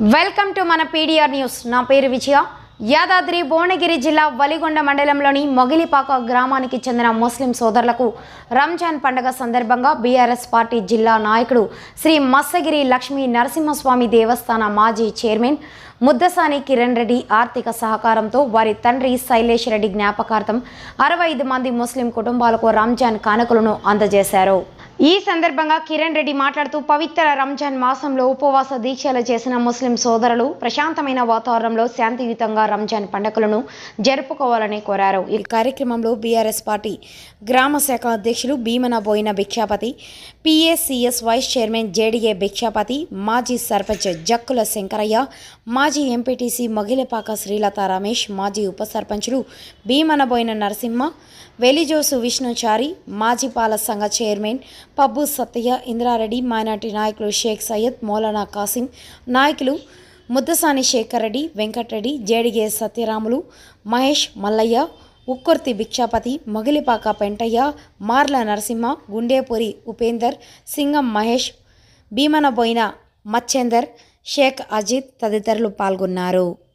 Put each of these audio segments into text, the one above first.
Welcome to మన PDR news. నా పేరు విజయ. యాదాద్రి భువనగిరి జిల్లా వలిగొండ మండలంలోని మొగిలిపాక గ్రామానికి చెందిన ముస్లిం సోదరులకు రంజాన్ పండుగ సందర్భంగా బీఆర్ఎస్ పార్టీ జిల్లా నాయకుడు శ్రీ మత్స్యగిరి లక్ష్మీ నరసింహస్వామి దేవస్థాన మాజీ చైర్మన్ ముద్దసాని కిరణ్ రెడ్డి ఆర్థిక సహకారంతో వారి తండ్రి శైలేష్ రెడ్డి జ్ఞాపకార్థం అరవై ఐదు మంది ముస్లిం కుటుంబాలకు రంజాన్ కానుకలను అందజేశారు. ఈ సందర్భంగా కిరణ్ రెడ్డి మాట్లాడుతూ పవిత్ర రంజాన్ మాసంలో ఉపవాస దీక్షలు చేసిన ముస్లిం సోదరులు ప్రశాంతమైన వాతావరణంలో శాంతియుతంగా రంజాన్ పండుగలను జరుపుకోవాలని కోరారు. ఈ కార్యక్రమంలో బీఆర్ఎస్ పార్టీ గ్రామ శాఖ అధ్యక్షులు Bhimana Boina Bhikshapathi P S C S vice chairman J D A Bhikshapathi మాజీ సర్పంచ్ జక్కుల శంకరయ్య మాజీ ఎంపీటీసీ మొగిలపాక శ్రీలత రమేష్ మాజీ ఉప సర్పంచులు భీమనబోయిన నరసింహ వెలిజోసు విష్ణుచారి మాజీ పాల సంఘ చైర్మన్ పబ్బు సత్తయ్య ఇంద్రారెడ్డి మైనార్టీ నాయకులు షేక్ సయ్యద్ మౌలానా కాసిం నాయకులు ముద్దసాని శేఖర్ రెడ్డి వెంకటరెడ్డి జేడిగే సత్యరాములు మహేష్ మల్లయ్య ఉక్కుర్తి భిక్షాపతి మొగిలిపాక పెంటయ్య మార్ల నరసింహ గుండేపూరి ఉపేందర్ సింగం మహేష్ భీమనబోయిన మచ్చేందర్ షేక్ అజిత్ తదితరులు పాల్గొన్నారు.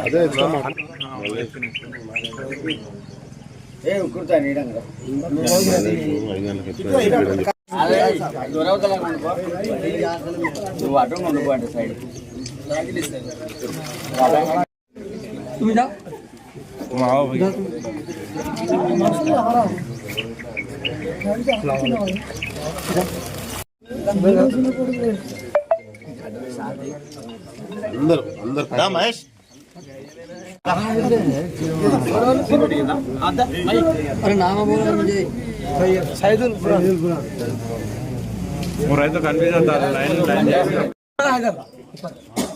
అదే అన్నా నువ్వు అటు ఉండు అంటే సైడ్ అందరు అందరు మహేష్ రైతు కన్ఫ్యూజన్ లైన్ లైన్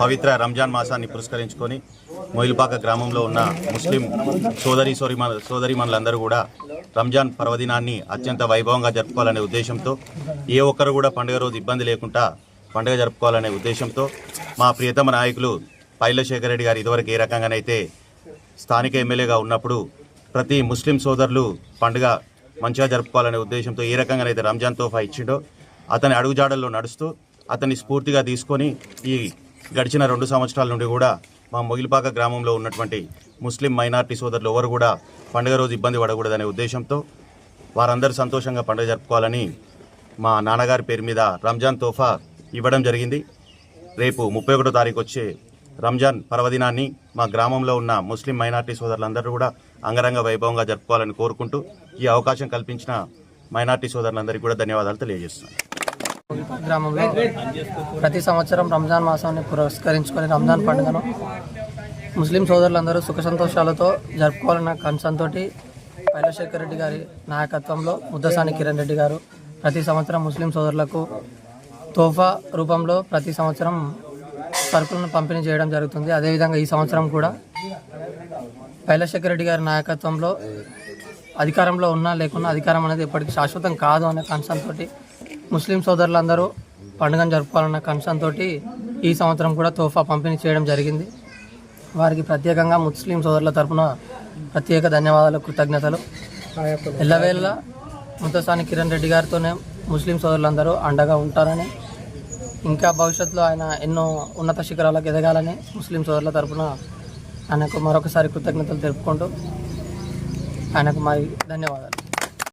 పవిత్ర రంజాన్ మాసాన్ని పురస్కరించుకొని మొయిల్పాక గ్రామంలో ఉన్న ముస్లిం సోదరి సోదరి సోదరిమణులందరూ కూడా రంజాన్ పర్వదినాన్ని అత్యంత వైభవంగా జరుపుకోవాలనే ఉద్దేశంతో ఏ ఒక్కరు కూడా పండుగ రోజు ఇబ్బంది లేకుండా పండుగ జరుపుకోవాలనే ఉద్దేశంతో మా ప్రియతమ నాయకులు పైలశేఖర్ రెడ్డి గారు ఇదివరకు ఏ రకంగానైతే స్థానిక ఎమ్మెల్యేగా ఉన్నప్పుడు ప్రతి ముస్లిం సోదరులు పండుగ మంచిగా జరుపుకోవాలనే ఉద్దేశంతో ఏ రకంగానైతే రంజాన్ తోఫా ఇచ్చిండో అతని అడుగుజాడల్లో నడుస్తూ అతన్ని స్ఫూర్తిగా తీసుకొని ఈ గడిచిన రెండు సంవత్సరాల నుండి కూడా మా మొగిలిపాక గ్రామంలో ఉన్నటువంటి ముస్లిం మైనార్టీ సోదరులు ఎవరు కూడా పండుగ రోజు ఇబ్బంది పడకూడదనే ఉద్దేశంతో వారందరూ సంతోషంగా పండుగ జరుపుకోవాలని మా నాన్నగారి పేరు మీద రంజాన్ తోఫా ఇవ్వడం జరిగింది. రేపు ముప్పై ఒకటో తారీఖు వచ్చే రంజాన్ పర్వదినాన్ని మా గ్రామంలో ఉన్న ముస్లిం మైనార్టీ సోదరులందరూ కూడా అంగరంగ వైభవంగా జరుపుకోవాలని కోరుకుంటూ ఈ అవకాశం కల్పించిన మైనార్టీ సోదరులందరికీ కూడా ధన్యవాదాలు తెలియజేస్తున్నాను. గ్రామంలో ప్రతి సంవత్సరం రంజాన్ మాసాన్ని పురస్కరించుకొని రంజాన్ పండుగను ముస్లిం సోదరులందరూ సుఖ సంతోషాలతో జరుపుకోవాలన్న కన్సంతో పైలశేఖర్ రెడ్డి గారి నాయకత్వంలో ముద్దసాని కిరణ్ రెడ్డి గారు ప్రతి సంవత్సరం ముస్లిం సోదరులకు తోఫా రూపంలో ప్రతి సంవత్సరం సరుకులను పంపిణీ చేయడం జరుగుతుంది. అదేవిధంగా ఈ సంవత్సరం కూడా పైలశేఖర్ రెడ్డి గారి నాయకత్వంలో అధికారంలో ఉన్నా లేకున్నా అధికారం అనేది ఎప్పటికీ శాశ్వతం కాదు అనే కన్సంతో ముస్లిం సోదరులందరూ పండుగను జరుపుకోవాలన్న కన్సర్న్ తోటి ఈ సంవత్సరం కూడా తోఫా పంపిణీ చేయడం జరిగింది. వారికి ప్రత్యేకంగా ముస్లిం సోదరుల తరపున ప్రత్యేక ధన్యవాదాలు కృతజ్ఞతలు. ఎల్లవేళ ముత్తసాని కిరణ్ రెడ్డి గారితోనే ముస్లిం సోదరులందరూ అండగా ఉంటారని ఇంకా భవిష్యత్తులో ఆయన ఎన్నో ఉన్నత శిఖరాలకు ఎదగాలని ముస్లిం సోదరుల తరఫున ఆయనకు మరొకసారి కృతజ్ఞతలు తెలుపుకుంటూ ఆయనకు మరి ధన్యవాదాలు.